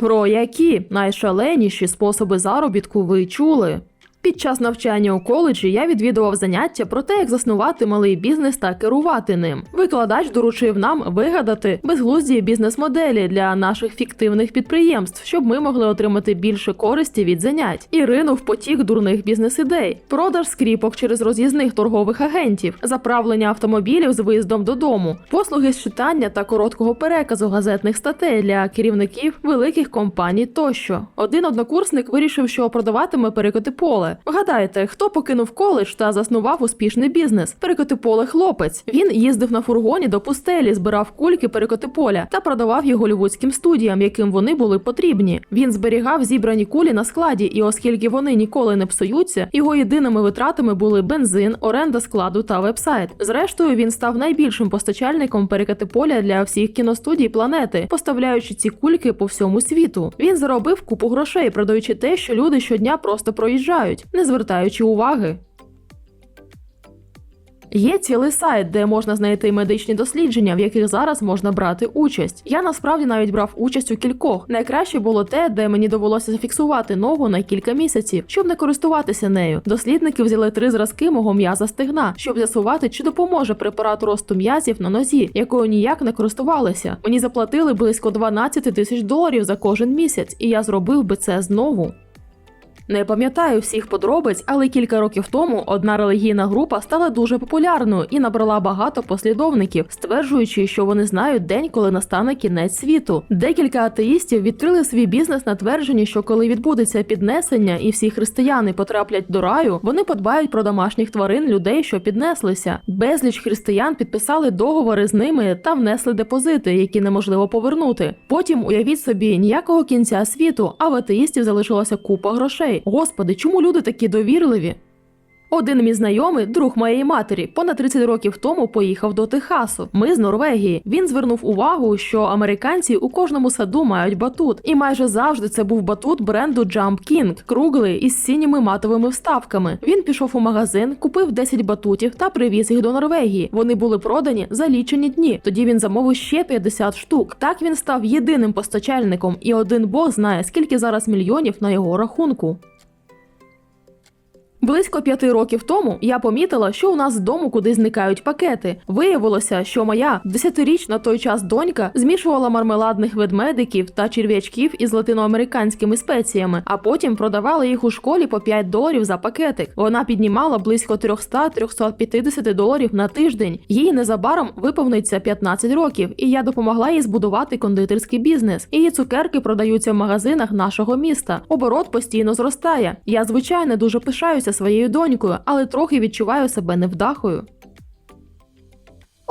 Про які найшаленіші способи заробітку ви чули? Під час навчання у коледжі я відвідував заняття про те, як заснувати малий бізнес та керувати ним. Викладач доручив нам вигадати безглузді бізнес-моделі для наших фіктивних підприємств, щоб ми могли отримати більше користі від занять. І ринув потік дурних бізнес-ідей, продаж скріпок через роз'їзних торгових агентів, заправлення автомобілів з виїздом додому, послуги з читання та короткого переказу газетних статей для керівників великих компаній тощо. Один однокурсник вирішив, що продаватиме перекоти поле. Вгадайте, хто покинув коледж та заснував успішний бізнес? Перекоти поле хлопець. Він їздив на фургоні до пустелі, збирав кульки перекоти поля та продавав їх голівудським студіям, яким вони були потрібні. Він зберігав зібрані кулі на складі, і оскільки вони ніколи не псуються, його єдиними витратами були бензин, оренда складу та вебсайт. Зрештою, він став найбільшим постачальником перекати поля для всіх кіностудій планети, поставляючи ці кульки по всьому світу. Він заробив купу грошей, продаючи те, що люди щодня просто проїжджають, не звертаючи уваги. Є цілий сайт, де можна знайти медичні дослідження, в яких зараз можна брати участь. Я насправді навіть брав участь у кількох. Найкраще було те, де мені довелося зафіксувати ногу на кілька місяців, щоб не користуватися нею. Дослідники взяли три зразки мого м'яза стегна, щоб з'ясувати, чи допоможе препарат росту м'язів на нозі, якою ніяк не користувалися. Мені заплатили близько 12 тисяч доларів за кожен місяць, і я зробив би це знову. Не пам'ятаю всіх подробиць, але кілька років тому одна релігійна група стала дуже популярною і набрала багато послідовників, стверджуючи, що вони знають день, коли настане кінець світу. Декілька атеїстів відкрили свій бізнес на твердженні, що коли відбудеться піднесення і всі християни потраплять до раю, вони подбають про домашніх тварин людей, що піднеслися. Безліч християн підписали договори з ними та внесли депозити, які неможливо повернути. Потім уявіть собі ніякого кінця світу, а в атеїстів залишилася купа грошей. Господи, чому люди такі довірливі? Один мій знайомий, друг моєї матері, понад 30 років тому поїхав до Техасу. Ми з Норвегії. Він звернув увагу, що американці у кожному саду мають батут, і майже завжди це був батут бренду Jump King, круглий із сініми матовими вставками. Він пішов у магазин, купив 10 батутів та привіз їх до Норвегії. Вони були продані за лічені дні. Тоді він замовив ще 50 штук. Так він став єдиним постачальником, і один бог знає, скільки зараз мільйонів на його рахунку. Близько п'яти років тому я помітила, що у нас з дому куди зникають пакети. Виявилося, що моя десятирічна той час донька змішувала мармеладних ведмедиків та черв'ячків із латиноамериканськими спеціями, а потім продавала їх у школі по 5 доларів за пакетик. Вона піднімала близько 300-350 доларів на тиждень. Їй незабаром виповниться 15 років, і я допомогла їй збудувати кондитерський бізнес. Її цукерки продаються в магазинах нашого міста. Оборот постійно зростає. Я звичайно дуже пишаюся своєю донькою, але трохи відчуваю себе невдахою.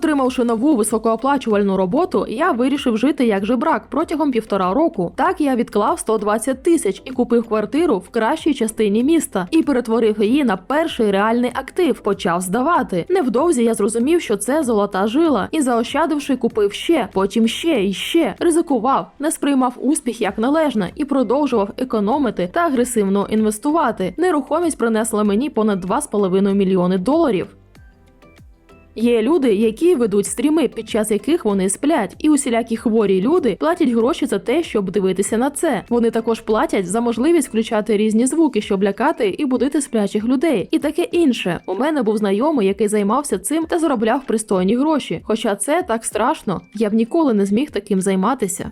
Отримавши нову високооплачувальну роботу, я вирішив жити як жебрак протягом півтора року. Так я відклав 120 тисяч і купив квартиру в кращій частині міста і перетворив її на перший реальний актив. Почав здавати. Невдовзі я зрозумів, що це золота жила, і заощадивши, купив ще, потім ще і ще. Ризикував, не сприймав успіх як належне і продовжував економити та агресивно інвестувати. Нерухомість принесла мені понад 2,5 мільйони доларів. Є люди, які ведуть стріми, під час яких вони сплять, і усілякі хворі люди платять гроші за те, щоб дивитися на це. Вони також платять за можливість включати різні звуки, щоб лякати і будити сплячих людей, і таке інше. У мене був знайомий, який займався цим та заробляв пристойні гроші. Хоча це так страшно, я б ніколи не зміг таким займатися.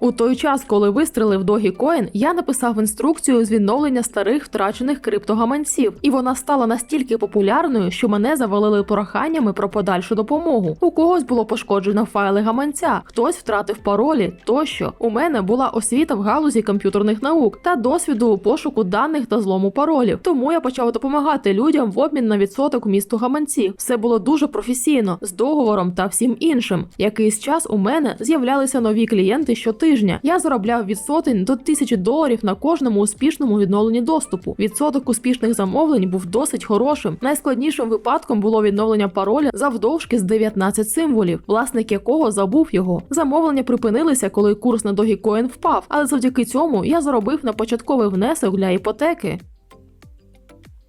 У той час, коли вистрелив Dogecoin, я написав інструкцію з відновлення старих втрачених криптогаманців, і вона стала настільки популярною, що мене завалили проханнями про подальшу допомогу. У когось було пошкоджено файли гаманця, хтось втратив паролі тощо. У мене була освіта в галузі комп'ютерних наук та досвіду у пошуку даних та злому паролів. Тому я почав допомагати людям в обмін на відсоток вмісту гаманців. Все було дуже професійно, з договором та всім іншим. Якийсь час у мене з'являлися нові клієнти щотижня. Я заробляв від сотень до тисячі доларів на кожному успішному відновленні доступу. Відсоток успішних замовлень був досить хорошим. Найскладнішим випадком було відновлення пароля завдовжки з 19 символів, власник якого забув його. Замовлення припинилися, коли курс на Dogecoin впав, але завдяки цьому я заробив на початковий внесок для іпотеки.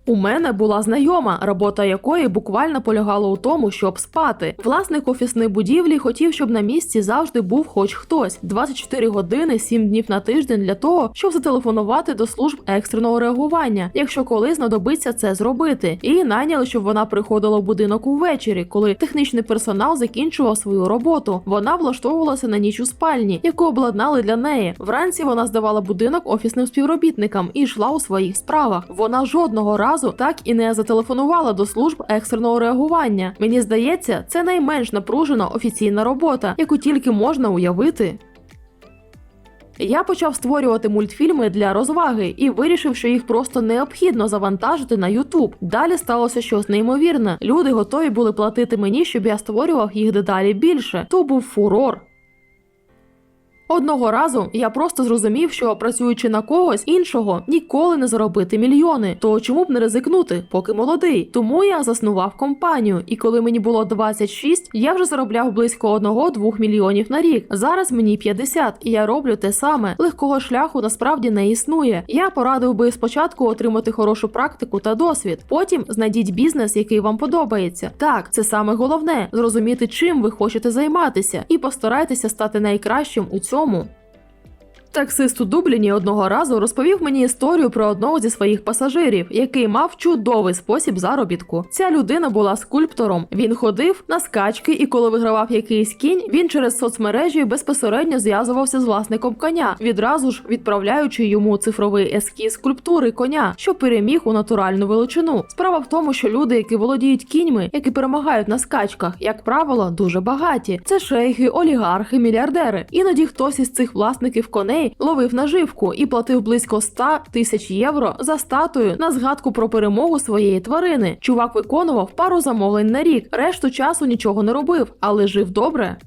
У мене була знайома, робота якої буквально полягала у тому, щоб спати. Власник офісної будівлі хотів, щоб на місці завжди був хоч хтось 24 години, 7 днів на тиждень для того, щоб зателефонувати до служб екстреного реагування, якщо коли знадобиться це зробити. І найняли, щоб вона приходила в будинок увечері, коли технічний персонал закінчував свою роботу. Вона влаштовувалася на ніч у спальні, яку обладнали для неї. Вранці вона здавала будинок офісним співробітникам і йшла у своїх справах. Вона жодного разу так і не зателефонувала до служб екстреного реагування. Мені здається, це найменш напружена офіційна робота, яку тільки можна уявити. Я почав створювати мультфільми для розваги і вирішив, що їх просто необхідно завантажити на YouTube. Далі сталося щось неймовірне. Люди готові були платити мені, щоб я створював їх дедалі більше. То був фурор. Одного разу я просто зрозумів, що працюючи на когось іншого, ніколи не заробити мільйони. То чому б не ризикнути, поки молодий? Тому я заснував компанію, і коли мені було 26, я вже заробляв близько 1-2 мільйонів на рік. Зараз мені 50, і я роблю те саме. Легкого шляху насправді не існує. Я порадив би спочатку отримати хорошу практику та досвід. Потім знайдіть бізнес, який вам подобається. Так, це саме головне зрозуміти, чим ви хочете займатися, і постарайтеся стати найкращим у цьому. consumo Таксист у Дубліні одного разу розповів мені історію про одного зі своїх пасажирів, який мав чудовий спосіб заробітку. Ця людина була скульптором. Він ходив на скачки, і коли вигравав якийсь кінь, він через соцмережі безпосередньо зв'язувався з власником коня, відразу ж відправляючи йому цифровий ескіз скульптури коня, що переміг у натуральну величину. Справа в тому, що люди, які володіють кіньми, які перемагають на скачках, як правило, дуже багаті. Це шейхи, олігархи, мільярдери. Іноді хтось із цих власників коней ловив наживку і платив близько 100 тисяч євро за статую на згадку про перемогу своєї тварини. Чувак виконував пару замовлень на рік, решту часу нічого не робив, але жив добре.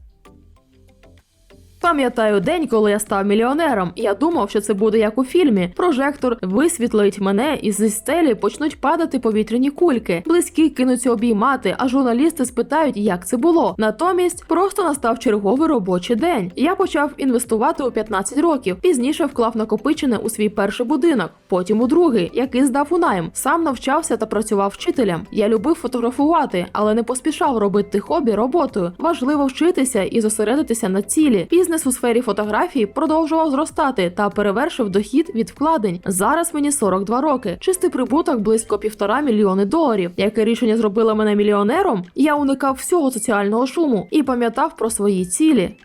Пам'ятаю день, коли я став мільйонером. Я думав, що це буде як у фільмі. Прожектор висвітлить мене, і зі стелі почнуть падати повітряні кульки. Близькі кинуться обіймати, а журналісти спитають, як це було. Натомість просто настав черговий робочий день. Я почав інвестувати у 15 років. Пізніше вклав накопичене у свій перший будинок, потім у другий, який здав у найм. Сам навчався та працював вчителем. Я любив фотографувати, але не поспішав робити хобі роботою. Важливо вчитися і зосередитися на цілі. Бізнес у сфері фотографії продовжував зростати та перевершив дохід від вкладень. Зараз мені 42 роки. Чистий прибуток близько півтора мільйони доларів. Яке рішення зробило мене мільйонером? Я уникав всього соціального шуму і пам'ятав про свої цілі.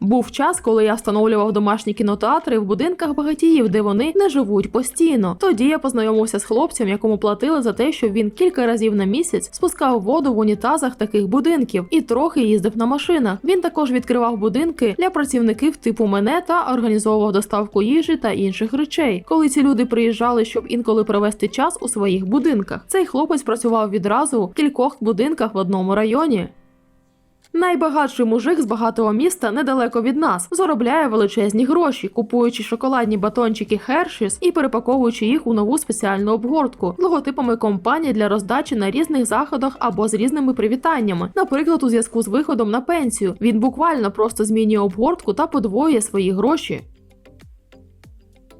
Був час, коли я встановлював домашні кінотеатри в будинках багатіїв, де вони не живуть постійно. Тоді я познайомився з хлопцем, якому платили за те, що він кілька разів на місяць спускав воду в унітазах таких будинків і трохи їздив на машинах. Він також відкривав будинки для працівників типу мене та організовував доставку їжі та інших речей. Коли ці люди приїжджали, щоб інколи провести час у своїх будинках. Цей хлопець працював відразу в кількох будинках в одному районі. Найбагатший мужик з багатого міста недалеко від нас заробляє величезні гроші, купуючи шоколадні батончики Hershey's і перепаковуючи їх у нову спеціальну обгортку логотипами компаній для роздачі на різних заходах або з різними привітаннями. Наприклад, у зв'язку з виходом на пенсію він буквально просто змінює обгортку та подвоює свої гроші.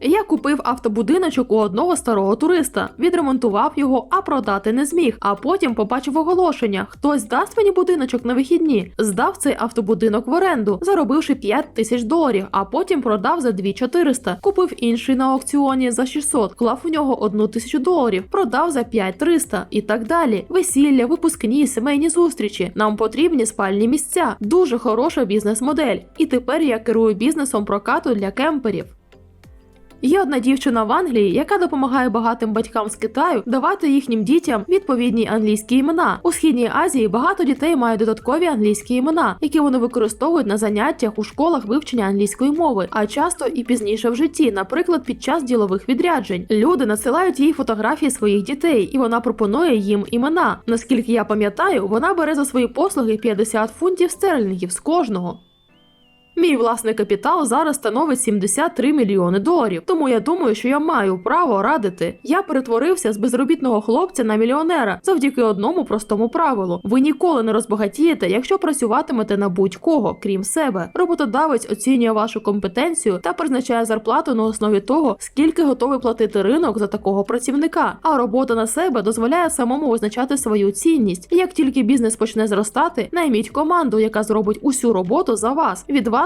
Я купив автобудиночок у одного старого туриста, відремонтував його, а продати не зміг. А потім побачив оголошення: хтось дасть мені будиночок на вихідні. Здав цей автобудинок в оренду, заробивши 5 тисяч доларів, а потім продав за 2400. Купив інший на аукціоні за 600, клав у нього одну тисячу доларів, продав за 5300 і так далі. Весілля, випускні, сімейні зустрічі. Нам потрібні спальні місця. Дуже хороша бізнес-модель. І тепер я керую бізнесом прокату для кемперів. Є одна дівчина в Англії, яка допомагає багатим батькам з Китаю давати їхнім дітям відповідні англійські імена. У східній Азії багато дітей мають додаткові англійські імена, які вони використовують на заняттях у школах вивчення англійської мови, а часто і пізніше в житті, наприклад, під час ділових відряджень. Люди надсилають їй фотографії своїх дітей, і вона пропонує їм імена. Наскільки я пам'ятаю, вона бере за свої послуги 50 фунтів стерлінгів з кожного. Мій власний капітал зараз становить 73 мільйони доларів. Тому я думаю, що я маю право радити. Я перетворився з безробітного хлопця на мільйонера завдяки одному простому правилу: ви ніколи не розбагатієте, якщо працюватимете на будь-кого, крім себе. Роботодавець оцінює вашу компетенцію та призначає зарплату на основі того, скільки готовий платити ринок за такого працівника. А робота на себе дозволяє самому визначати свою цінність. Як тільки бізнес почне зростати, найміть команду, яка зробить усю роботу за вас. Від вас